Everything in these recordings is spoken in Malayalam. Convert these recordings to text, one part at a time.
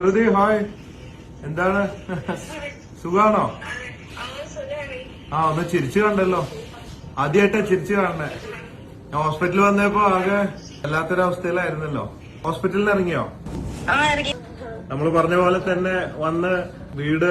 ശ്രുതി ഹായ്. എന്താണ്? സുഖാണോ? ആ ഒന്ന് ചിരിച്ചു കണ്ടല്ലോ. ആദ്യമായിട്ടാ ചിരിച്ചു കാണണേ ഞാൻ ഹോസ്പിറ്റലിൽ വന്നപ്പോ ആകെ വല്ലാത്തൊരവസ്ഥയിലായിരുന്നല്ലോ. ഹോസ്പിറ്റലിൽ ഇറങ്ങിയോ? നമ്മൾ പറഞ്ഞ പോലെ തന്നെ വന്ന് വീട്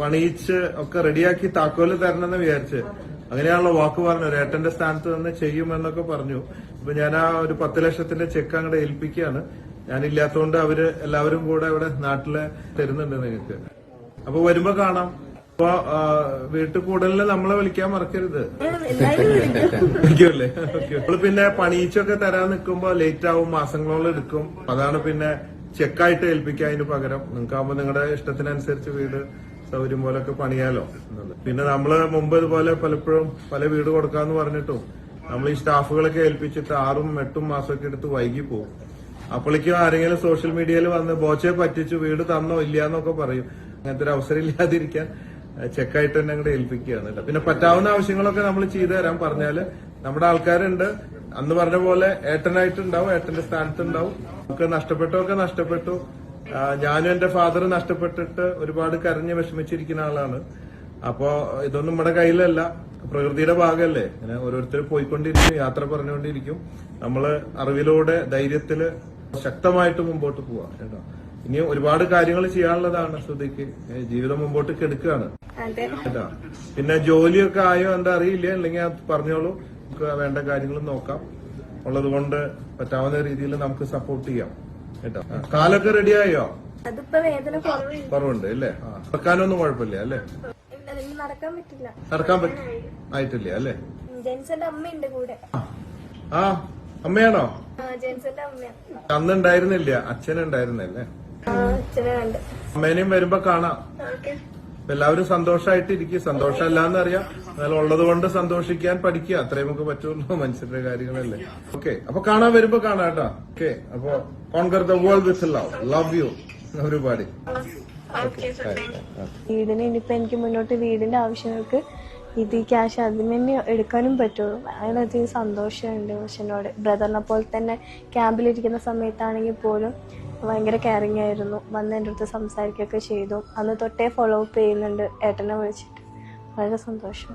പണിയിച്ച് ഒക്കെ റെഡിയാക്കി താക്കോൽ തരണമെന്ന് വിചാരിച്ച്. അങ്ങനെയാണല്ലോ വാക്ക് പറഞ്ഞു ഏട്ടന്റെ സ്ഥാനത്ത് നിന്ന് ചെയ്യുമെന്നൊക്കെ പറഞ്ഞു. ഇപ്പൊ ഞാൻ ആ ഒരു പത്ത് ലക്ഷത്തിന്റെ ചെക്ക് അങ്ങോട്ട് ഏൽപ്പിക്കുകയാണ്. ഞാനില്ലാത്തതുകൊണ്ട് അവർ എല്ലാവരും കൂടെ ഇവിടെ നാട്ടിൽ തരുന്നുണ്ട് നിങ്ങൾക്ക് അപ്പൊ വരുമ്പോ കാണാം. അപ്പൊ വീട്ടിൽ കൂടുതലും നമ്മളെ വിളിക്കാൻ മറക്കരുത്. വിളിക്കുമല്ലേ ഓക്കെ. നമ്മൾ പിന്നെ പണിയിച്ചൊക്കെ തരാൻ നിൽക്കുമ്പോ ലേറ്റ് ആവും മാസങ്ങളോളം എടുക്കും. അതാണ് പിന്നെ ചെക്കായിട്ട് ഏൽപ്പിക്കുക അതിന് പകരം. നിങ്ങൾക്കാവുമ്പോ നിങ്ങളുടെ ഇഷ്ടത്തിനനുസരിച്ച് വീട് സൗകര്യം പോലൊക്കെ പണിയാലോ. പിന്നെ നമ്മൾ മുമ്പ് ഇതുപോലെ പലപ്പോഴും പല വീട് കൊടുക്കാന്ന് പറഞ്ഞിട്ടും നമ്മൾ ഈ സ്റ്റാഫുകളൊക്കെ ഏൽപ്പിച്ചിട്ട് ആറും എട്ടും മാസമൊക്കെ എടുത്ത് വൈകി പോകും അപ്പോഴേക്കും ആരെങ്കിലും സോഷ്യൽ മീഡിയയിൽ വന്ന് ബോച്ചെ പറ്റിച്ചു വീട് തന്നോ ഇല്ലാന്നൊക്കെ പറയും. അങ്ങനത്തെ ഒരു അവസരം ഇല്ലാതിരിക്കാൻ ചെക്കായിട്ട് തന്നെ അങ്ങോട്ട് ഏൽപ്പിക്കുകയാണ്. പിന്നെ പറ്റാവുന്ന ആവശ്യങ്ങളൊക്കെ നമ്മൾ ചെയ്തു തരാൻ പറഞ്ഞാൽ നമ്മുടെ ആൾക്കാരുണ്ട്. അന്ന് പറഞ്ഞ പോലെ ഏട്ടനായിട്ടുണ്ടാവും ഏട്ടന്റെ സ്ഥാനത്ത് ഉണ്ടാവും നമുക്ക് നഷ്ടപ്പെട്ടവർക്ക് നഷ്ടപ്പെട്ടു. ഞാനും എന്റെ ഫാദർ നഷ്ടപ്പെട്ടിട്ട് ഒരുപാട് കരഞ്ഞ് വിഷമിച്ചിരിക്കുന്ന ആളാണ്. അപ്പോ ഇതൊന്നും നമ്മുടെ കയ്യിലല്ല പ്രകൃതിയുടെ ഭാഗമല്ലേ ഇങ്ങനെ ഓരോരുത്തർ പോയിക്കൊണ്ടിരിക്കും യാത്ര പറഞ്ഞുകൊണ്ടിരിക്കും. നമ്മൾ അറിവിലൂടെ ധൈര്യത്തിൽ ശക്തമായിട്ട് മുമ്പോട്ട് പോവാം കേട്ടോ. ഇനി ഒരുപാട് കാര്യങ്ങൾ ചെയ്യാനുള്ളതാണ് ശ്രുതിക്ക്. ജീവിതം മുമ്പോട്ട് കെടുക്കുകയാണ്. കേട്ടോ. പിന്നെ ജോലിയൊക്കെ ആയോ എന്താ അറിയില്ല? അല്ലെങ്കിൽ അത് പറഞ്ഞോളൂ. നമുക്ക് വേണ്ട കാര്യങ്ങൾ നോക്കാം. ഉള്ളത് കൊണ്ട് പറ്റാവുന്ന രീതിയിൽ നമുക്ക് സപ്പോർട്ട് ചെയ്യാം. കേട്ടോ. കാലൊക്കെ റെഡി ആയോ? കുറവുണ്ട്. അല്ലേ? നടക്കാനൊന്നും കുഴപ്പമില്ല അല്ലേ? നടക്കാൻ പറ്റില്ല. നടക്കാൻ ആയിട്ടില്ല അല്ലേ? ജെൻസന്റെ അമ്മയുണ്ട് കൂടെ. ആ. ആ അമ്മയാണോ അന്ന് ഉണ്ടായിരുന്നില്ല അച്ഛനുണ്ടായിരുന്നല്ലേ? ഉണ്ടായിരുന്നല്ലേ അച്ഛനെ കണ്ട്. അമ്മേനെയും വരുമ്പോ കാണാം. എല്ലാവരും സന്തോഷായിട്ടിരിക്കും. സന്തോഷമല്ലാന്ന് അറിയാം. എന്നാലും ഉള്ളത് കൊണ്ട് സന്തോഷിക്കാൻ പഠിക്കുക. അത്രേ നമുക്ക് പറ്റുള്ളൂ മനുഷ്യരുടെ കാര്യങ്ങളല്ലേ. ഓക്കെ. അപ്പൊ കാണാൻ വരുമ്പോ കാണാം കേട്ടോ. ഓക്കെ. അപ്പൊ conquer the world with love love you ഒരുപാട്. വീടിന് ഇനിയിപ്പോ എനിക്ക് മുന്നോട്ട് വീടിന്റെ ആവശ്യങ്ങൾക്ക് ഇത് ക്യാഷ് അതിന് തന്നെ എടുക്കാനും പറ്റുള്ളൂ. അതിനകത്ത് സന്തോഷമുണ്ട് മനുഷ്യനോട്. ബ്രദറിനെ പോലെ തന്നെ ക്യാമ്പിലിരിക്കുന്ന സമയത്താണെങ്കിൽ പോലും ഭയങ്കര കെയറിങ് ആയിരുന്നു. വന്ന് എന്റെ അടുത്ത് സംസാരിക്കുകയൊക്കെ ചെയ്തു. അന്ന് തൊട്ടേ ഫോളോ അപ്പ് ചെയ്യുന്നുണ്ട്. ഏട്ടനെ വിളിച്ചിട്ട്. വളരെ സന്തോഷം.